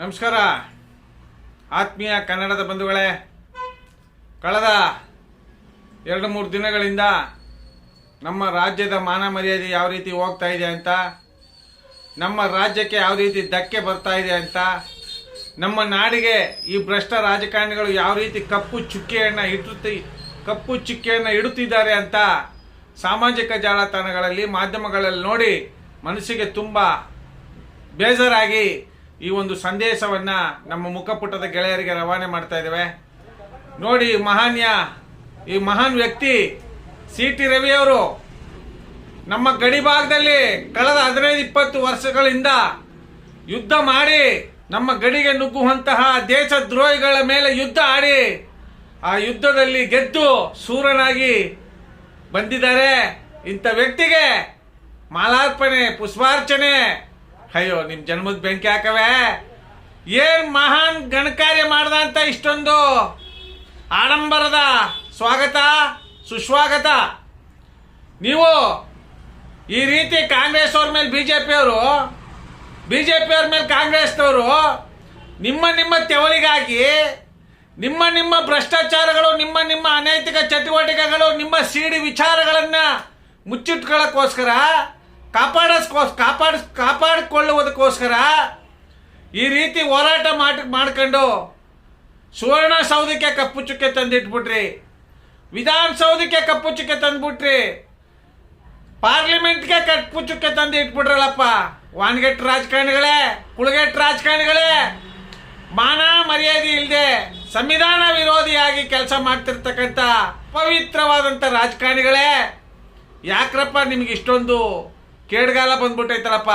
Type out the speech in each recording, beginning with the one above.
ನಮಸ್ಕಾರ. ಆತ್ಮೀಯ ಕನ್ನಡದ ಬಂಧುಗಳೇ, ಕಳೆದ ಎರಡು ಮೂರು ದಿನಗಳಿಂದ ನಮ್ಮ ರಾಜ್ಯದ ಮಾನ ಮರ್ಯಾದೆ ಯಾವ ರೀತಿ ಹೋಗ್ತಾ ಇದೆ ಅಂತ, ನಮ್ಮ ರಾಜ್ಯಕ್ಕೆ ಯಾವ ರೀತಿ ಧಕ್ಕೆ ಬರ್ತಾ ಇದೆ ಅಂತ, ನಮ್ಮ ನಾಡಿಗೆ ಈ ಭ್ರಷ್ಟ ರಾಜಕಾರಣಿಗಳು ಯಾವ ರೀತಿ ಕಪ್ಪು ಚುಕ್ಕೆಯನ್ನು ಇಡುತ್ತಿ ಕಪ್ಪು ಚುಕ್ಕೆಯನ್ನು ಇಡುತ್ತಿದ್ದಾರೆ ಅಂತ ಸಾಮಾಜಿಕ ಜಾಲತಾಣಗಳಲ್ಲಿ, ಮಾಧ್ಯಮಗಳಲ್ಲಿ ನೋಡಿ ಮನಸ್ಸಿಗೆ ತುಂಬ ಬೇಜಾರಾಗಿ ಈ ಒಂದು ಸಂದೇಶವನ್ನ ನಮ್ಮ ಮುಖಪುಟದ ಗೆಳೆಯರಿಗೆ ರವಾನೆ ಮಾಡ್ತಾ ಇದ್ದೇವೆ. ನೋಡಿ, ಮಹಾನ್ಯ, ಈ ಮಹಾನ್ ವ್ಯಕ್ತಿ ಸಿ ಟಿ ರವಿಯವರು ನಮ್ಮ ಗಡಿ ಭಾಗದಲ್ಲಿ ಕಳೆದ ಹದಿನೈದು, ಇಪ್ಪತ್ತು ವರ್ಷಗಳಿಂದ ಯುದ್ಧ ಮಾಡಿ ನಮ್ಮ ಗಡಿಗೆ ನುಗ್ಗುವಂತಹ ದೇಶ ದ್ರೋಹಿಗಳ ಮೇಲೆ ಯುದ್ಧ ಆಡಿ ಆ ಯುದ್ಧದಲ್ಲಿ ಗೆದ್ದು ಸೂರನಾಗಿ ಬಂದಿದ್ದಾರೆ. ಇಂಥ ವ್ಯಕ್ತಿಗೆ ಮಾಲಾರ್ಪಣೆ, ಪುಷ್ಪಾರ್ಚನೆ ಅಯ್ಯೋ ನಿಮ್ ಜನ್ಮದ ಬೆಂಕಿ ಹಾಕವೆ? ಏನ್ ಮಹಾನ್ ಗಣಕಾರ್ಯ ಮಾಡ್ದ ಅಂತ ಇಷ್ಟೊಂದು? ಆಡಂಬರದ ಸ್ವಾಗತ, ಸುಸ್ವಾಗತ. ನೀವು ಈ ರೀತಿ ಕಾಂಗ್ರೆಸ್ ಅವ್ರ ಮೇಲೆ ಬಿಜೆಪಿ ಅವರು ಬಿಜೆಪಿ ಅವ್ರ ಮೇಲೆ ಕಾಂಗ್ರೆಸ್ನವರು, ನಿಮ್ಮ ನಿಮ್ಮ ತೆವಳಿಗಾಗಿ, ನಿಮ್ಮ ನಿಮ್ಮ ಭ್ರಷ್ಟಾಚಾರಗಳು, ನಿಮ್ಮ ನಿಮ್ಮ ಅನೈತಿಕ ಚಟುವಟಿಕೆಗಳು, ನಿಮ್ಮ ಸಿಡಿ ವಿಚಾರಗಳನ್ನು ಮುಚ್ಚಿಟ್ಕೊಳ್ಳೋಕ್ಕೋಸ್ಕರ ಕಾಪಾಡಸ್ಕೋಸ್ ಕಾಪಾಡ ಕಾಪಾಡಿಕೊಳ್ಳುವುದಕ್ಕೋಸ್ಕರ ಈ ರೀತಿ ಹೋರಾಟ ಮಾಡಿ ಮಾಡ್ಕೊಂಡು ಸುವರ್ಣ ಸೌಧಕ್ಕೆ ಕಪ್ಪು ಚುಕ್ಕೆ ತಂದಿಟ್ಬಿಟ್ರಿ. ವಿಧಾನಸೌಧಕ್ಕೆ ಕಪ್ಪು ಚುಕ್ಕೆ ತಂದ್ಬಿಟ್ರಿ. ಪಾರ್ಲಿಮೆಂಟ್ಗೆ ಕಪ್ಪು ಚುಕ್ಕೆ ತಂದು ಇಟ್ಬಿಟ್ರಲ್ಲಪ್ಪ ವಾನ್ಗೆಟ್ ರಾಜಕಾರಣಿಗಳೇ, ಕುಳಗೆಟ್ ರಾಜಕಾರಣಿಗಳೇ, ಮಾನ ಮರ್ಯಾದೆ ಇಲ್ಲದೆ ಸಂವಿಧಾನ ವಿರೋಧಿಯಾಗಿ ಕೆಲಸ ಮಾಡ್ತಿರ್ತಕ್ಕಂಥ ಪವಿತ್ರವಾದಂಥ ರಾಜಕಾರಣಿಗಳೇ, ಯಾಕ್ರಪ್ಪ ನಿಮ್ಗೆ ಇಷ್ಟೊಂದು ಕೇಡ್ಗಾಲ ಬಂದ್ಬಿಟ್ಟೈತಲ್ಲಪ್ಪ.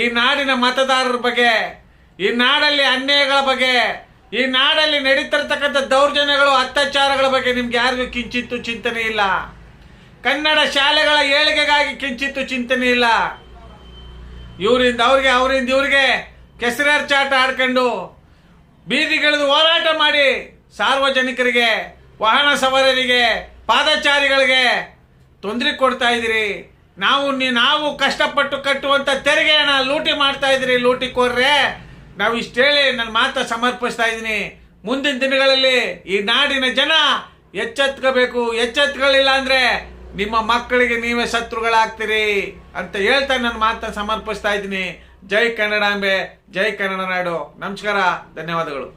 ಈ ನಾಡಿನ ಮತದಾರರ ಬಗ್ಗೆ, ಈ ನಾಡಲ್ಲಿ ಅನ್ಯಾಯಗಳ ಬಗ್ಗೆ, ಈ ನಾಡಲ್ಲಿ ನಡೀತಿರ್ತಕ್ಕಂಥ ದೌರ್ಜನ್ಯಗಳು, ಅತ್ಯಾಚಾರಗಳ ಬಗ್ಗೆ ನಿಮ್ಗೆ ಯಾರಿಗೂ ಕಿಂಚಿತ್ತು ಚಿಂತನೆ ಇಲ್ಲ. ಕನ್ನಡ ಶಾಲೆಗಳ ಏಳಿಗೆಗಾಗಿ ಕಿಂಚಿತ್ತು ಚಿಂತನೆ ಇಲ್ಲ. ಇವರಿಂದ ಅವ್ರಿಗೆ, ಅವರಿಂದ ಇವ್ರಿಗೆ ಕೆಸರಾರ್ ಚಾಟ ಆಡ್ಕೊಂಡು ಬೀದಿಗಿಳಿದು ಹೋರಾಟ ಮಾಡಿ ಸಾರ್ವಜನಿಕರಿಗೆ, ವಾಹನ ಸವಾರರಿಗೆ, ಪಾದಚಾರಿಗಳಿಗೆ ತೊಂದರೆ ಕೊಡ್ತಾ ಇದ್ದೀರಿ. ನಾವು ನೀ- ನಾವು ಕಷ್ಟಪಟ್ಟು ಕಟ್ಟುವಂತ ತೆರಿಗೆ ಹಣ ಲೂಟಿ ಮಾಡ್ತಾ ಇದ್ರಿ ಲೂಟಿ ಕೋರ್ರೆ. ನಾವು ಇಷ್ಟು ಹೇಳಿ ನನ್ನ ಮಾತ ಸಮರ್ಪಿಸ್ತಾ ಇದ್ದೀನಿ. ಮುಂದಿನ ದಿನಗಳಲ್ಲಿ ಈ ನಾಡಿನ ಜನ ಎಚ್ಚೆತ್ಕೋಬೇಕು. ಎಚ್ಚೆತ್ಕೊಳ್ಳಿಲ್ಲ ಅಂದ್ರೆ ನಿಮ್ಮ ಮಕ್ಕಳಿಗೆ ನೀವೇ ಶತ್ರುಗಳಾಗ್ತೀರಿ ಅಂತ ಹೇಳ್ತಾ ನನ್ನ ಮಾತ ಸಮರ್ಪಿಸ್ತಾ ಇದ್ದೀನಿ. ಜೈ ಕನ್ನಡಾಂಬೆ ಜೈ ಕನ್ನಡ ನಾಡು. ನಮಸ್ಕಾರ, ಧನ್ಯವಾದಗಳು.